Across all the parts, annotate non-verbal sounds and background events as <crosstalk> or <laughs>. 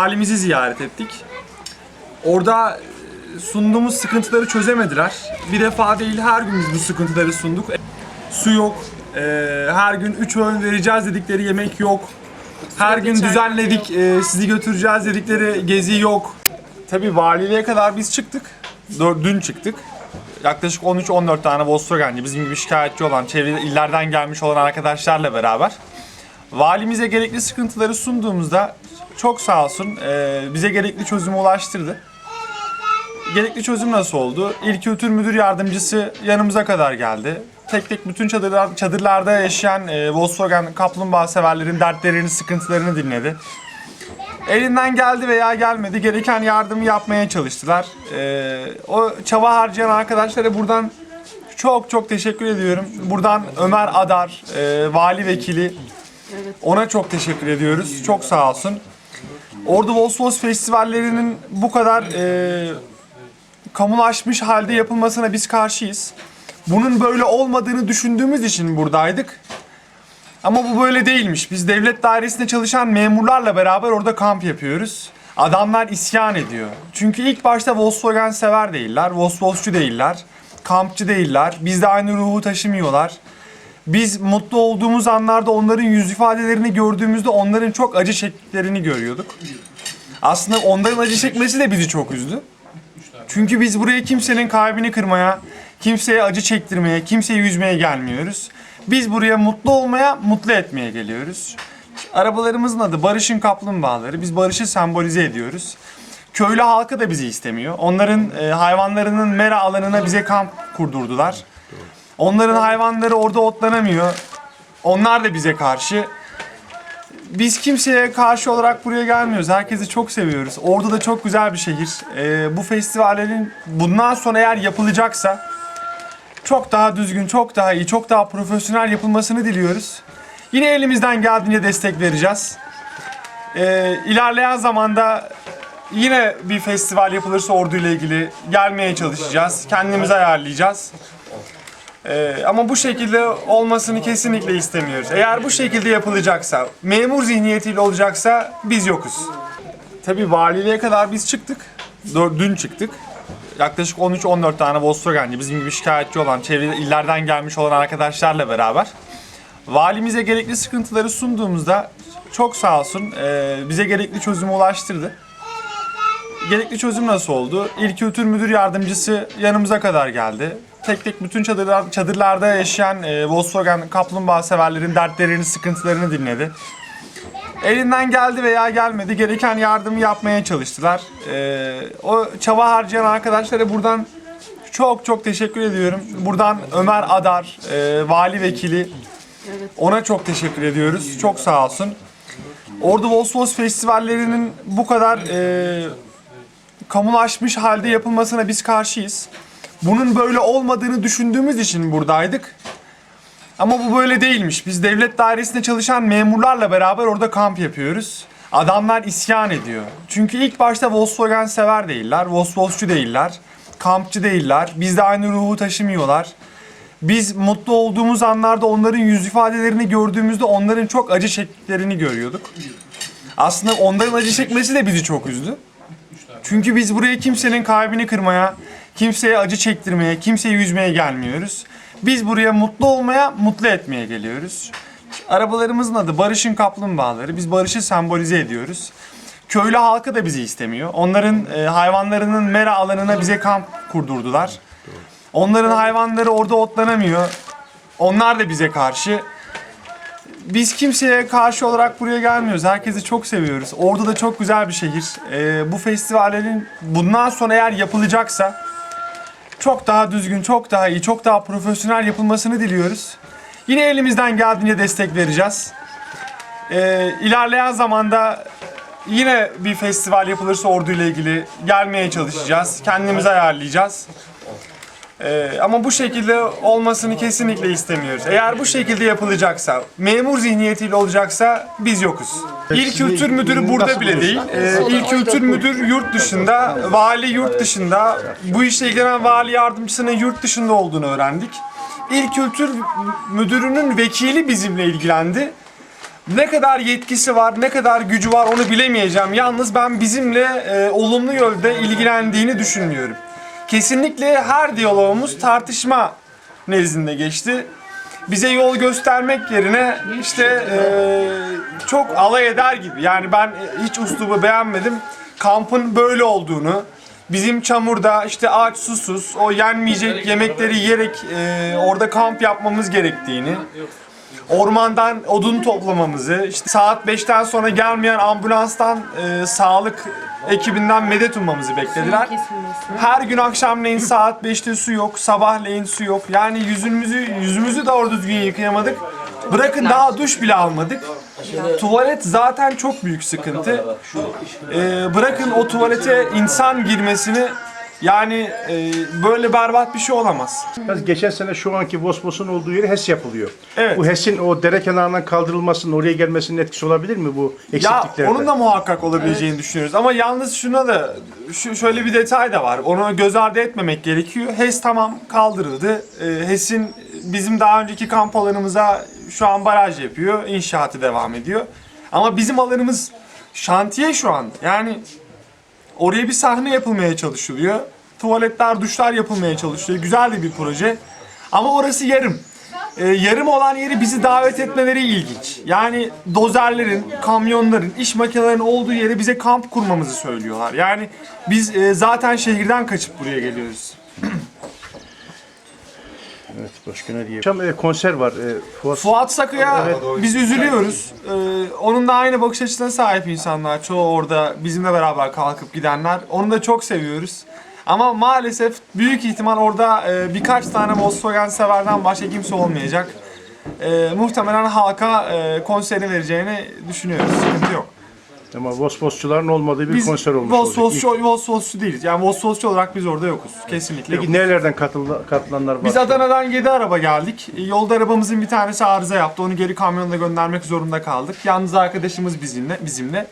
Valimizi ziyaret ettik. Orada e, sunduğumuz sıkıntıları çözemediler. Bir defa değil her gün biz bu sıkıntıları sunduk. Su yok. e, her gün 3 öğün vereceğiz dedikleri yemek yok. Her gün düzenledik, e, sizi götüreceğiz dedikleri gezi yok. Tabii valiliğe kadar biz çıktık. Dör- Dün çıktık. Yaklaşık 13-14 tane Volkswagen'ci, bizim gibi şikayetçi olan, çevre illerden gelmiş olan arkadaşlarla beraber valimize gerekli sıkıntıları sunduğumuzda çok sağ olsun e, bize gerekli çözümü ulaştırdı. Gerekli çözüm nasıl oldu? İl Kültür Müdür Yardımcısı yanımıza kadar geldi. Tek tek bütün çadırlar, çadırlarda yaşayan e, Volkswagen kaplumbağa severlerin dertlerini, sıkıntılarını dinledi. Elinden geldi veya gelmedi gereken yardımı yapmaya çalıştılar. E, o çaba harcayan arkadaşlara buradan çok çok teşekkür ediyorum. Buradan Ömer Adar, e, vali vekili, ona çok teşekkür ediyoruz. Çok sağ olsun. Ordu Vosvos festivallerinin bu kadar e, kamulaşmış halde yapılmasına biz karşıyız. Bunun böyle olmadığını düşündüğümüz için buradaydık. Ama bu böyle değilmiş. Biz devlet dairesinde çalışan memurlarla beraber orada kamp yapıyoruz. Adamlar isyan ediyor. Çünkü ilk başta Volkswagen sever değiller, Volkswagen'cu değiller, kampçı değiller. Bizde aynı ruhu taşımıyorlar. Biz mutlu olduğumuz anlarda onların yüz ifadelerini gördüğümüzde onların çok acı çektiklerini görüyorduk. Aslında onların acı çekmesi de bizi çok üzdü. Çünkü biz buraya kimsenin kalbini kırmaya, kimseye acı çektirmeye, kimseyi üzmeye gelmiyoruz. Biz buraya mutlu olmaya, mutlu etmeye geliyoruz. Arabalarımızın adı Barış'ın Kaplumbağaları. Biz Barış'ı sembolize ediyoruz. Köylü halkı da bizi istemiyor. Onların e, hayvanlarının mera alanına bize kamp kurdurdular. Onların hayvanları orada otlanamıyor. Onlar da bize karşı. Biz kimseye karşı olarak buraya gelmiyoruz. Herkesi çok seviyoruz. Orada da çok güzel bir şehir. Ee, bu festivallerin bundan sonra eğer yapılacaksa çok daha düzgün, çok daha iyi, çok daha profesyonel yapılmasını diliyoruz. Yine elimizden geldiğince destek vereceğiz. Ee, ilerleyen zamanda yine bir festival yapılırsa Ordu ile ilgili gelmeye çalışacağız. Kendimizi ayarlayacağız. Ee, ama bu şekilde olmasını kesinlikle istemiyoruz. Eğer bu şekilde yapılacaksa, memur zihniyetiyle olacaksa biz yokuz. Tabii valiliğe kadar biz çıktık. Dün çıktık. Yaklaşık 13-14 tane Volkswagen'ci, bizim gibi şikayetçi olan, çevre illerden gelmiş olan arkadaşlarla beraber valimize gerekli sıkıntıları sunduğumuzda çok sağ olsun e, bize gerekli çözümü ulaştırdı. Gerekli çözüm nasıl oldu? İl Kültür Müdür Yardımcısı yanımıza kadar geldi. Tek tek bütün çadırlar, çadırlarda yaşayan e, Volkswagen kaplumbağa severlerin dertlerini, sıkıntılarını dinledi. Elinden geldi veya gelmedi gereken yardımı yapmaya çalıştılar. E, o çaba harcayan arkadaşlara buradan çok çok teşekkür ediyorum. Buradan Ömer Adar, e, vali vekili, ona çok teşekkür ediyoruz. Çok sağ olsun. Ordu Vosvos festivallerinin bu kadar e, kamulaşmış halde yapılmasına biz karşıyız. Bunun böyle olmadığını düşündüğümüz için buradaydık. Ama bu böyle değilmiş. Biz devlet dairesinde çalışan memurlarla beraber orada kamp yapıyoruz. Adamlar isyan ediyor. Çünkü ilk başta Volkswagen sever değiller, Volkswagen'cu değiller, kampçı değiller. Bizde aynı ruhu taşımıyorlar. Biz mutlu olduğumuz anlarda onların yüz ifadelerini gördüğümüzde onların çok acı çektiklerini görüyorduk. Aslında onların acı çekmesi de bizi çok üzdü. Çünkü biz buraya kimsenin kalbini kırmaya, kimseye acı çektirmeye, kimseyi üzmeye gelmiyoruz. Biz buraya mutlu olmaya, mutlu etmeye geliyoruz. Arabalarımızın adı Barış'ın Kaplumbağaları. Biz Barış'ı sembolize ediyoruz. Köylü halkı da bizi istemiyor. Onların e, hayvanlarının mera alanına bize kamp kurdurdular. Onların hayvanları orada otlanamıyor. Onlar da bize karşı. Biz kimseye karşı olarak buraya gelmiyoruz. Herkesi çok seviyoruz. Orada da çok güzel bir şehir. Ee, bu festivallerin bundan sonra eğer yapılacaksa çok daha düzgün, çok daha iyi, çok daha profesyonel yapılmasını diliyoruz. Yine elimizden geldiğince destek vereceğiz. Ee, ilerleyen zamanda yine bir festival yapılırsa Ordu ile ilgili gelmeye çalışacağız. Kendimizi ayarlayacağız. Ee, ama bu şekilde olmasını kesinlikle istemiyoruz. Eğer bu şekilde yapılacaksa, memur zihniyetiyle olacaksa biz yokuz. İl Kültür Müdürü burada bile değil. Ee, İl Kültür Müdür yurt dışında, vali yurt dışında. Bu işle ilgilenen vali yardımcısının yurt dışında olduğunu öğrendik. İl Kültür Müdürü'nün vekili bizimle ilgilendi. Ne kadar yetkisi var, ne kadar gücü var onu bilemeyeceğim. Yalnız ben bizimle e, olumlu yönde ilgilendiğini düşünmüyorum. Kesinlikle her diyalogumuz tartışma nezdinde geçti. Bize yol göstermek yerine işte e, çok alay eder gibi. Yani ben hiç uslubu beğenmedim. Kampın böyle olduğunu, bizim çamurda işte aç susuz o yenmeyecek yemekleri yiyerek e, orada kamp yapmamız gerektiğini, ormandan odun toplamamızı, işte saat 5'ten sonra gelmeyen ambulanstan e, sağlık ekibinden medet ummamızı beklediler. Her gün akşamleyin saat 5'te su yok, sabahleyin su yok. Yani yüzümüzü yüzümüzü doğru düzgün yıkayamadık. Bırakın daha duş bile almadık. Tuvalet zaten çok büyük sıkıntı. Ee, bırakın o tuvalete insan girmesini yani e, böyle berbat bir şey olamaz. Biraz geçen sene şu anki Vosvos'un olduğu yeri HES yapılıyor. Evet. Bu HES'in o dere kenarından kaldırılmasının oraya gelmesinin etkisi olabilir mi bu Ya eksikliklerde? onun da muhakkak olabileceğini düşünüyoruz ama yalnız şuna da şu şöyle bir detay da var. Onu göz ardı etmemek gerekiyor. HES tamam kaldırıldı. Ee, HES'in bizim daha önceki kamp alanımıza şu an baraj yapıyor. İnşaatı devam ediyor. Ama bizim alanımız şantiye şu an. Yani oraya bir sahne yapılmaya çalışılıyor. Tuvaletler, duşlar yapılmaya çalışılıyor. Güzel de bir proje. Ama orası yarım. Ee, yarım olan yeri bizi davet etmeleri ilginç. Yani dozerlerin, kamyonların, iş makinelerinin olduğu yere bize kamp kurmamızı söylüyorlar. Yani biz e, zaten şehirden kaçıp buraya geliyoruz. Evet, başka ne diyeyim? Akşam e, konser var. E, Fuat Fuat Sakı'ya biz üzülüyoruz. Ee, onun da aynı bakış açısına sahip insanlar. Çoğu orada bizimle beraber kalkıp gidenler. Onu da çok seviyoruz. Ama maalesef büyük ihtimal orada e, birkaç tane Volkswagen severden başka kimse olmayacak. E, muhtemelen halka e, konserini vereceğini düşünüyoruz. Sıkıntı yok. Ama Vosvosçuların olmadığı bir Biz konser olmuş olacak. Volkswagen Volkswagen değiliz. Yani Volkswagen olarak biz orada yokuz. Kesinlikle Peki yokuz. nerelerden katıldı, katılanlar var? Biz Adana'dan 7 araba geldik. E, Yolda arabamızın bir tanesi arıza yaptı. Onu geri kamyonla göndermek zorunda kaldık. Yalnız arkadaşımız bizimle. bizimle.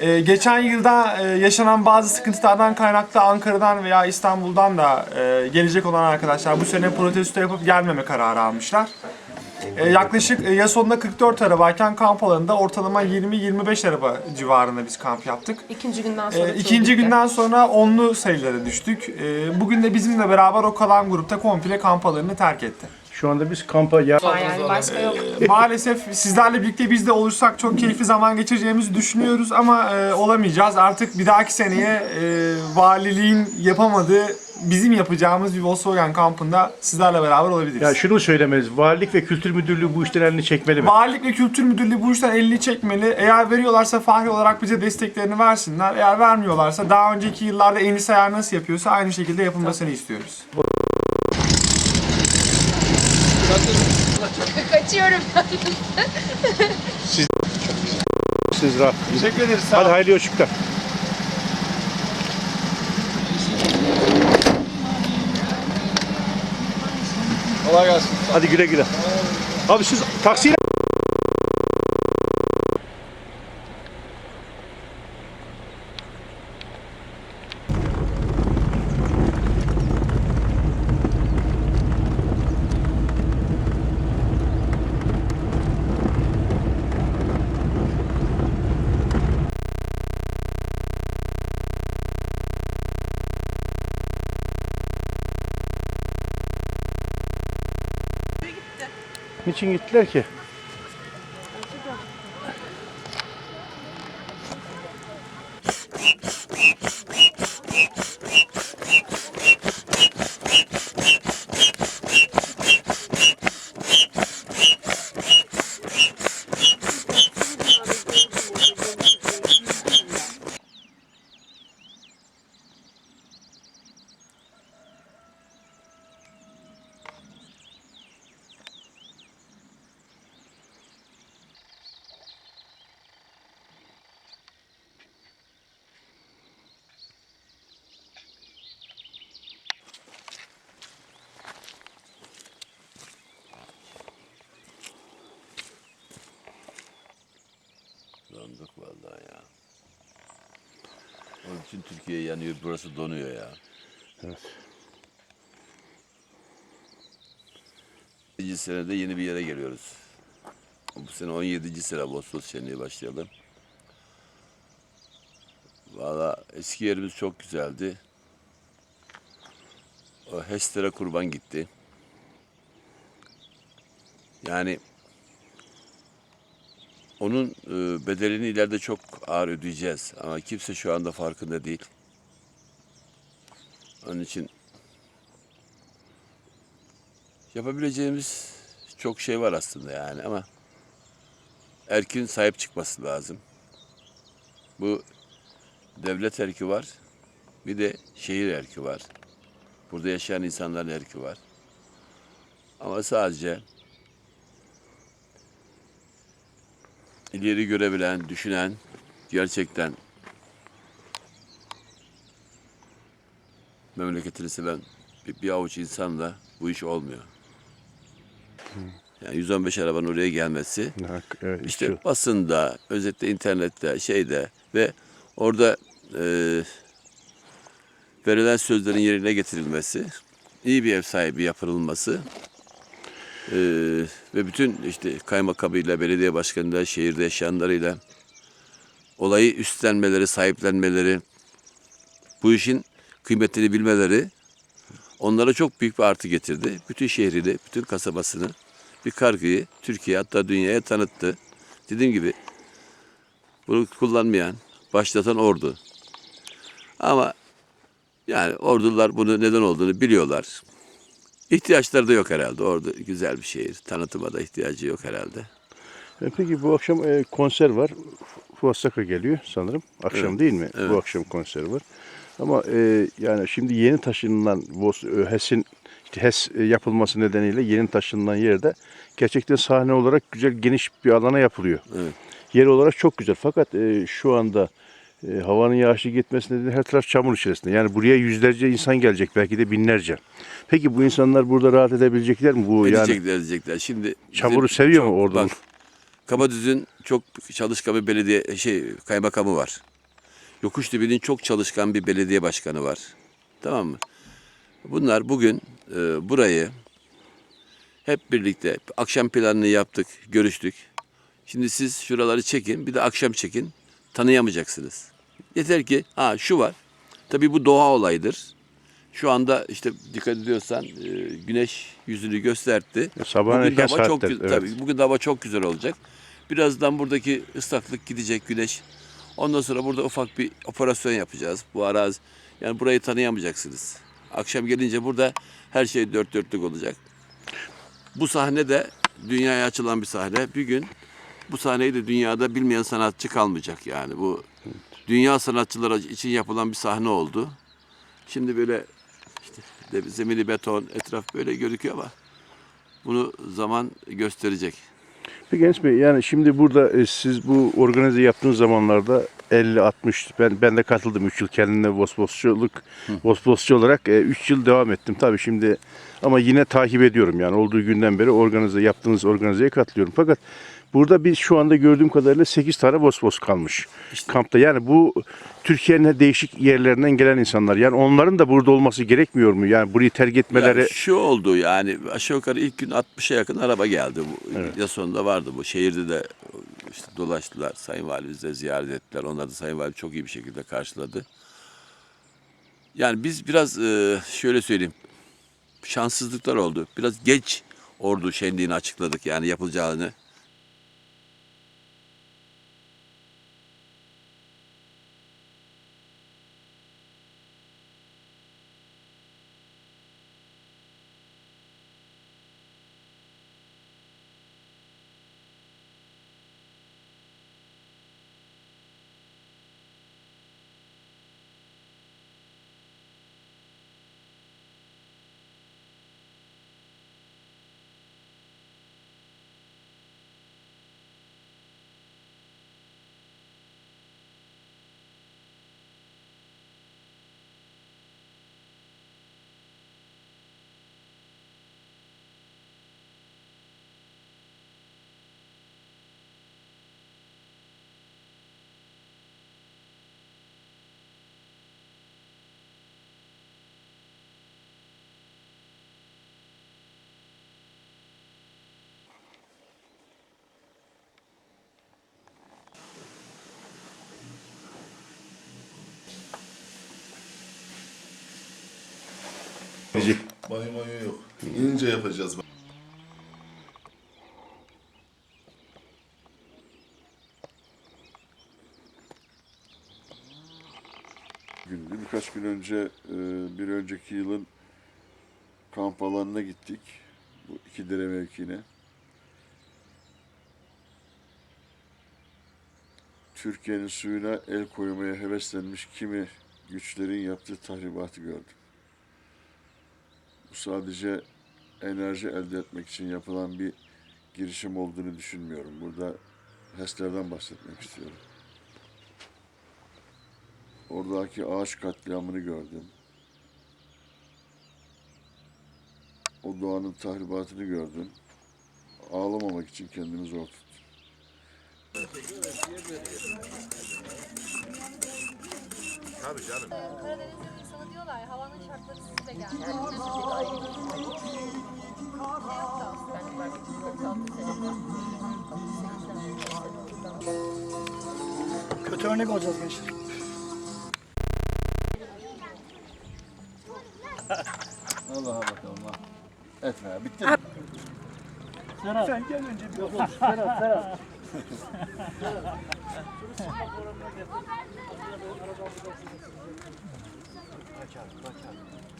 Ee, geçen yılda e, yaşanan bazı sıkıntılardan kaynaklı Ankara'dan veya İstanbul'dan da e, gelecek olan arkadaşlar bu sene protesto yapıp gelmeme kararı almışlar. E, yaklaşık e, yaz sonunda 44 arabayken kamp alanında ortalama 20-25 araba civarında biz kamp yaptık. İkinci günden E, sonra ikinci çoğu bitti. günden sonra onlu sayılara düştük. E, bugün de bizimle beraber o kalan grupta komple kamp alanını terk etti. Şu anda biz kampa ya Var yani başka yok. <laughs> Maalesef sizlerle birlikte biz de olursak çok keyifli zaman geçireceğimizi düşünüyoruz ama e, olamayacağız. Artık bir dahaki seneye e, valiliğin yapamadığı bizim yapacağımız bir Volkswagen kampında sizlerle beraber olabiliriz. ya şunu söylemeliyiz. Valilik ve Kültür Müdürlüğü bu işten elini çekmeli mi? Valilik ve Kültür Müdürlüğü bu işten elini çekmeli. Eğer veriyorlarsa fahri olarak bize desteklerini versinler. Eğer vermiyorlarsa daha önceki yıllarda Enis Ayar nasıl yapıyorsa aynı şekilde yapılmasını istiyoruz. Kaçıyorum. Siz rahat. Teşekkür ederiz. Hadi hayırlı yolculuklar. Kolay gelsin. Hadi güle güle. Abi siz taksiyle niçin gittiler ki? Donduk vallahi ya. Onun için Türkiye yanıyor, burası donuyor ya. Evet. İkinci senede yeni bir yere geliyoruz. Bu sene 17. sıra Vosvos Şenliği başlayalım. Valla eski yerimiz çok güzeldi. O Hester'e kurban gitti. Yani onun e, bedelini ileride çok ağır ödeyeceğiz. Ama kimse şu anda farkında değil. Onun için yapabileceğimiz çok şey var aslında yani ama erkin sahip çıkması lazım. Bu devlet erki var. Bir de şehir erki var. Burada yaşayan insanların erki var. Ama sadece ileri görebilen, düşünen, gerçekten memleketini seven bir, bir avuç insanla bu iş olmuyor. Yani 115 arabanın oraya gelmesi evet, işte şu- basında, özellikle internette, şeyde ve orada e, verilen sözlerin yerine getirilmesi, iyi bir ev sahibi yapılması e, ve bütün işte kaymakamıyla, belediye başkanıyla, şehirde yaşayanlarıyla olayı üstlenmeleri, sahiplenmeleri, bu işin kıymetini bilmeleri onlara çok büyük bir artı getirdi. Bütün şehrini, bütün kasabasını bir kargıyı Türkiye hatta dünyaya tanıttı. Dediğim gibi bunu kullanmayan, başlatan ordu. Ama yani ordular bunu neden olduğunu biliyorlar. İhtiyaçları da yok herhalde. Ordu güzel bir şehir. Tanıtıma da ihtiyacı yok herhalde. E, Peki bu akşam e, konser var. Fuasaka geliyor sanırım. Akşam Evet, değil mi? evet. Bu akşam konser var. Ama e, yani şimdi yeni taşınılan Vos, e, HES'in işte HES e, yapılması nedeniyle yeni taşınılan yerde gerçekten sahne olarak güzel geniş bir alana yapılıyor. Evet. Yer olarak çok güzel fakat e, şu anda e, havanın yağışı gitmesi nedeniyle her taraf çamur içerisinde. Yani buraya yüzlerce insan gelecek belki de binlerce. Peki bu insanlar burada rahat edebilecekler mi? Bu yani Edecekler, edecekler. Şimdi çamuru seviyor çok- mu orada? Bak, Kabadüz'ün çok çalışkan bir belediye şey kaymakamı var. Yokuştepe'nin çok çalışkan bir belediye başkanı var. Tamam mı? Bunlar bugün e, burayı hep birlikte akşam planını yaptık, görüştük. Şimdi siz şuraları çekin, bir de akşam çekin. Tanıyamayacaksınız. Yeter ki ha şu var. Tabii bu doğa olaydır. Şu anda işte dikkat ediyorsan e, güneş yüzünü gösterdi. E, sabahın bugün hava çok güzel. evet. Tabii bugün hava çok güzel olacak. Birazdan buradaki ıslaklık gidecek güneş. Ondan sonra burada ufak bir operasyon yapacağız. Bu arazi yani burayı tanıyamayacaksınız. Akşam gelince burada her şey dört dörtlük olacak. Bu sahne de dünyaya açılan bir sahne. Bir gün bu sahneyi de dünyada bilmeyen sanatçı kalmayacak yani. Bu dünya sanatçıları için yapılan bir sahne oldu. Şimdi böyle işte de- zemini beton, etraf böyle gözüküyor ama bunu zaman gösterecek. Peki Enes Bey yani şimdi burada e, siz bu organize yaptığınız zamanlarda 50-60 ben ben de katıldım 3 yıl kendimle Vosvosçuluk Vosvosçu olarak 3 yıl devam ettim tabii şimdi ama yine takip ediyorum yani olduğu günden beri organize yaptığınız organizeye katılıyorum. Fakat burada biz şu anda gördüğüm kadarıyla 8 tane Vosvos kalmış kampta. Yani bu Türkiye'nin değişik yerlerinden gelen insanlar. Yani onların da burada olması gerekmiyor mu? Yani burayı terk etmeleri Ya şu oldu yani aşağı yukarı ilk gün 60'a yakın araba geldi. Bu, Ya sonunda vardı bu. Şehirde de işte dolaştılar. Sayın Valimiz de ziyaret ettiler. Onlar da Sayın Valim çok iyi bir şekilde karşıladı. Yani biz biraz e, şöyle söyleyeyim. Şanssızlıklar oldu. Biraz geç ordu şenliğini açıkladık yani yapılacağını. Bizi. Banyo banyo yok. İnince yapacağız. gündü. Birkaç gün önce e, bir önceki yılın kamp alanına gittik. Bu iki dere mevkiine. Türkiye'nin suyuna el koymaya heveslenmiş kimi güçlerin yaptığı tahribatı gördüm. Bu sadece enerji elde etmek için yapılan bir girişim olduğunu düşünmüyorum. Burada HES'lerden bahsetmek istiyorum. Oradaki ağaç katliamını gördüm. O doğanın tahribatını gördüm. Ağlamamak için kendimi zor tuttum. İnsanı diyorlar ya, havanın şartları size geldi. Kötü örnek olacağız gençler. Allah'a bakalım ha. Etme bitti. Sen gel önce bir konuş. Serhat, <laughs> <laughs> Serhat. İki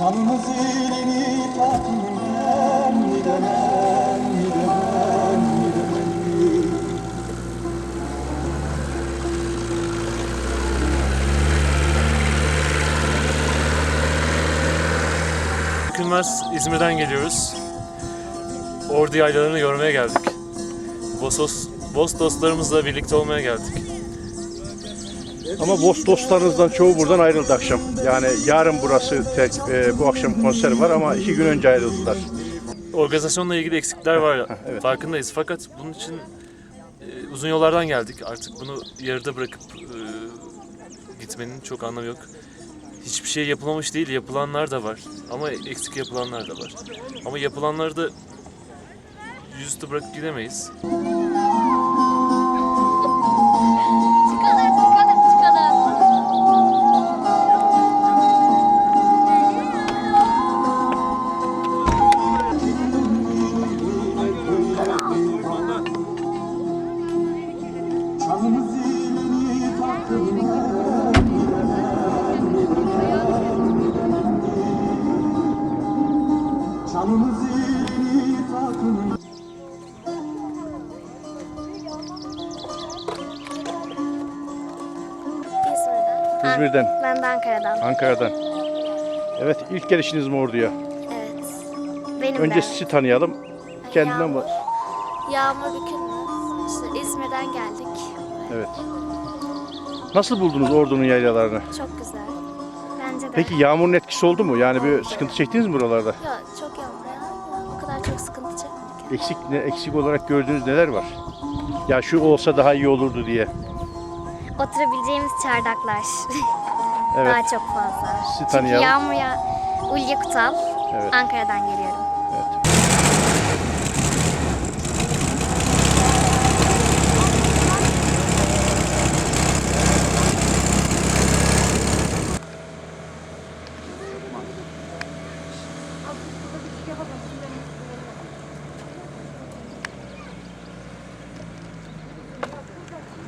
Çamlı zilini takvimden, nidenen, nidenen, nidenenli. Kılmaz İzmir'den geliyoruz. Ordu yaylalarını görmeye geldik. Bosos, Boz dostlarımızla birlikte olmaya geldik. Ama boş dostlarınızdan çoğu buradan ayrıldı akşam. Yani yarın burası tek, e, bu akşam konser var ama iki gün önce ayrıldılar. Organizasyonla ilgili eksikler var. evet. Farkındayız. Fakat bunun için e, uzun yollardan geldik. Artık bunu yarıda bırakıp e, gitmenin çok anlamı yok. Hiçbir şey yapılmamış değil. Yapılanlar da var. Ama eksik yapılanlar da var. Ama yapılanları da yüzüstü bırakıp gidemeyiz. İzmir'den. Ben de Ankara'dan. Ankara'dan. Evet ilk gelişiniz mi orduya? Evet. Benim Önce de. sizi tanıyalım. Kendinden Yağmur. bak. Yağmur Bükülmez. İşte İzmir'den geldik. Evet. Nasıl buldunuz ordunun yaylalarını? Çok güzel. Bence de. Peki yağmurun etkisi oldu mu? Yani bir sıkıntı çektiniz mi buralarda? Yok çok yağmur ya. Ya, O kadar çok sıkıntı çekmedik. Eksik ne eksik olarak gördüğünüz neler var? Ya şu olsa daha iyi olurdu diye. Oturabileceğimiz çardaklar. <laughs> Evet. Daha çok fazla. Sizi Çünkü tanıyalım. Yağmur ya Ulya Kutal. Evet. Ankara'dan geliyorum.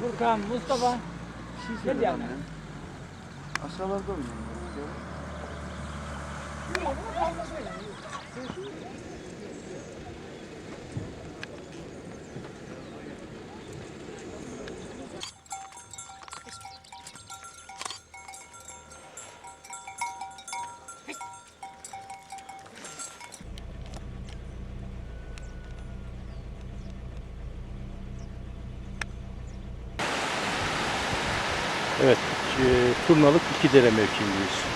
Furkan, Mustafa. Gel yani. Evet, e, Turnalık iki dere mevkiindeyiz.